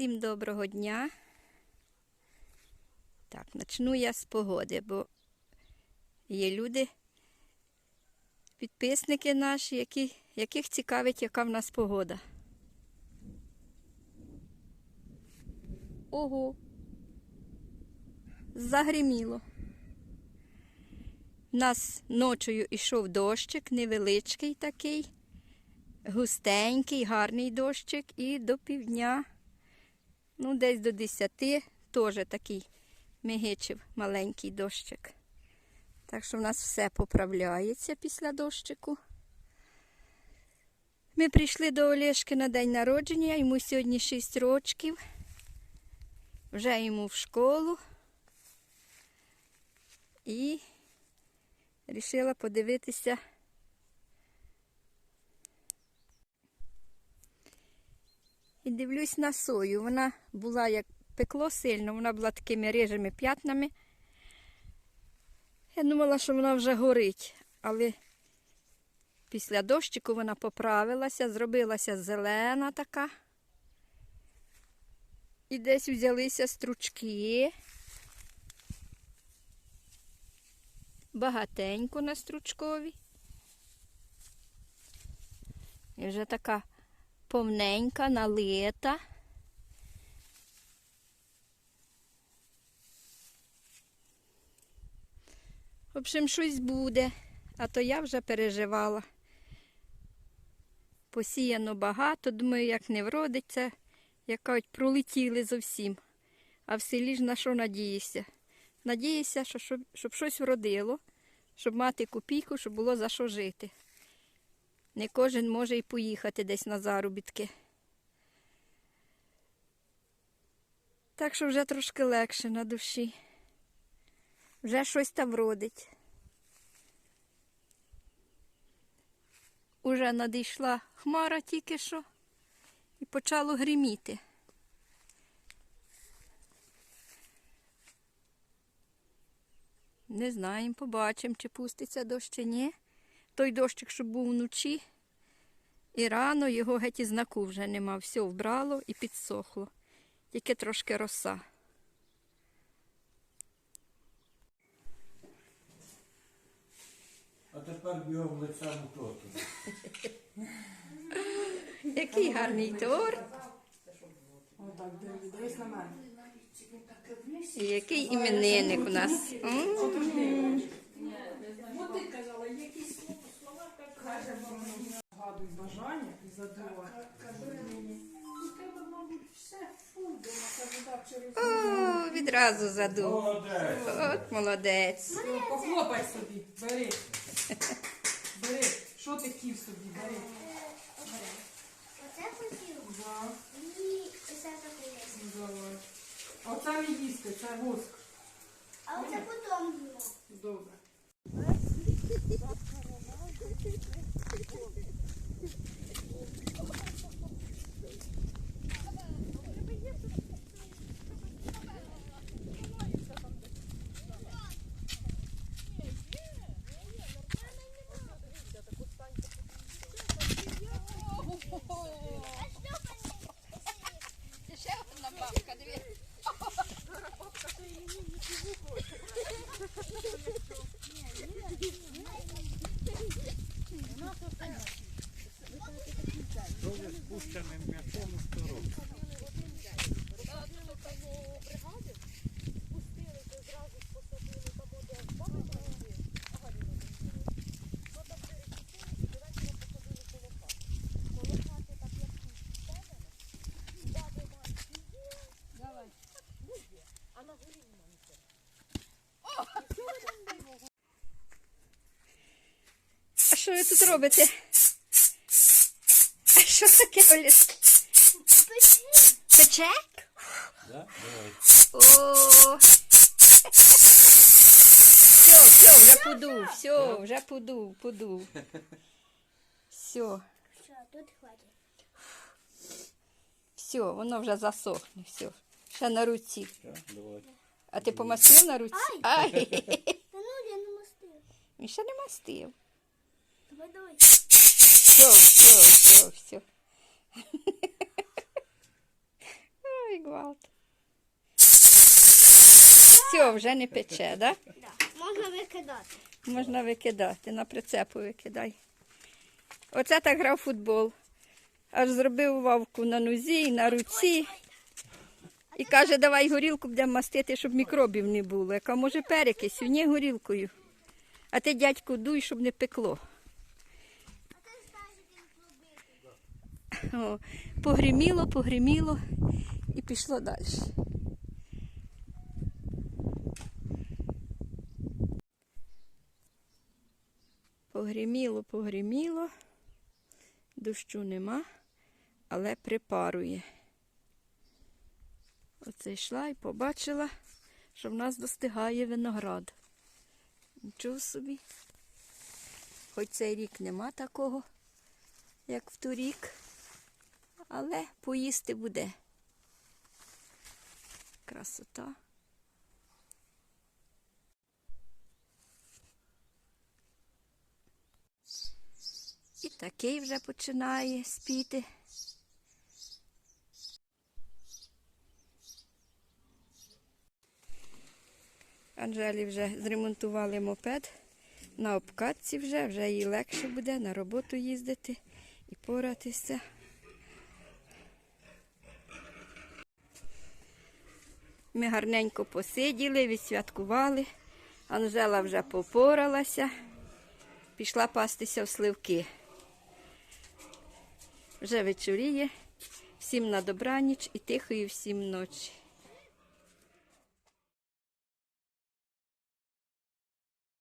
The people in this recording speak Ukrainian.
Всім доброго дня. Так, почну я з погоди, бо є люди, підписники наші, які, яких цікавить, яка в нас погода. Ого. Загриміло. У нас ночою йшов дощик, невеличкий такий густенький, гарний дощик, і до півдня, ну, десь до 10, теж такий мигичив маленький дощик. Так що в нас все поправляється після дощику. Ми прийшли до Олешки на день народження, йому сьогодні 6 років. Вже йому в школу. І вирішила подивитися. І дивлюсь на сою. Вона була як пекло сильно, вона була такими рижими п'ятнами. Я думала, що вона вже горить, але після дощику вона поправилася, зробилася зелена така. І десь взялися стручки. Багатенько на стручкові. І вже така повненька, налита. В общем, щось буде, а то я вже переживала. Посіяно багато, думаю, як не вродиться, як кажуть, пролетіли зовсім. А в селі ж на що надієшся? Надіюся, що, щоб, щоб щось вродило, щоб мати копійку, щоб було за що жити. Не кожен може і поїхати десь на заробітки. Так що вже трошки легше на душі. Вже щось там родить. Уже надійшла хмара тільки що і почало гриміти. Не знаємо, побачимо, чи пуститься дощ чи ні. Той дощик, що був вночі, і рано його геть і знаку вже нема. Все вбрало і підсохло. Тільки трошки роса. А тепер бігом лицем у торту. Який гарний торт. Отак, дивись, дивись на мене. І який іменинник у нас. М. Згадуй бажання і задувай. О, відразу задув. Молодець! От молодець. Похлопай собі, бери. Бери. Що ти хотів собі, бери. Оце хотів. Да, І це таке. давай. Оце не їсти, це воск. А оце потім було. Добре. А що ви тут робите? А що таке, Оля? Пече? Да? Давай. О. Все, все, вже подув, все, вже подув, подув. Все, Що, тут хватить. все, воно вже засохне, все. Ще на руці. А ти помастив на руці? Ай! Та ну я не мастив. Він ще не мастив. Давай, давай. Все, все, все, все. Ой, гвалт. Все, вже не пече, да? Да. Можна викидати. Можна викидати, на прицепу викидай. Оце так грав в футбол. Аж зробив вавку на нозі і на руці. І каже, давай горілку будемо мастити, щоб мікробів не було. Яка може перекисю, ні горілкою. А ти, дядьку, дуй, щоб не пекло. О, погриміло, погриміло і пішло далі. Погриміло, погриміло. Дощу нема, але припарує. Оце йшла і побачила, що в нас достигає виноград. Нічого собі. Хоч цей рік нема такого, як в торік, але поїсти буде. Красота. І такий вже починає спіти. Анжелі вже зремонтували мопед. На обкатці вже, вже їй легше буде на роботу їздити і поратися. Ми гарненько посиділи, відсвяткували. Анжела вже попоралася, пішла пастися в сливки. Вже вечоріє. Всім на добраніч і тихої всім ночі.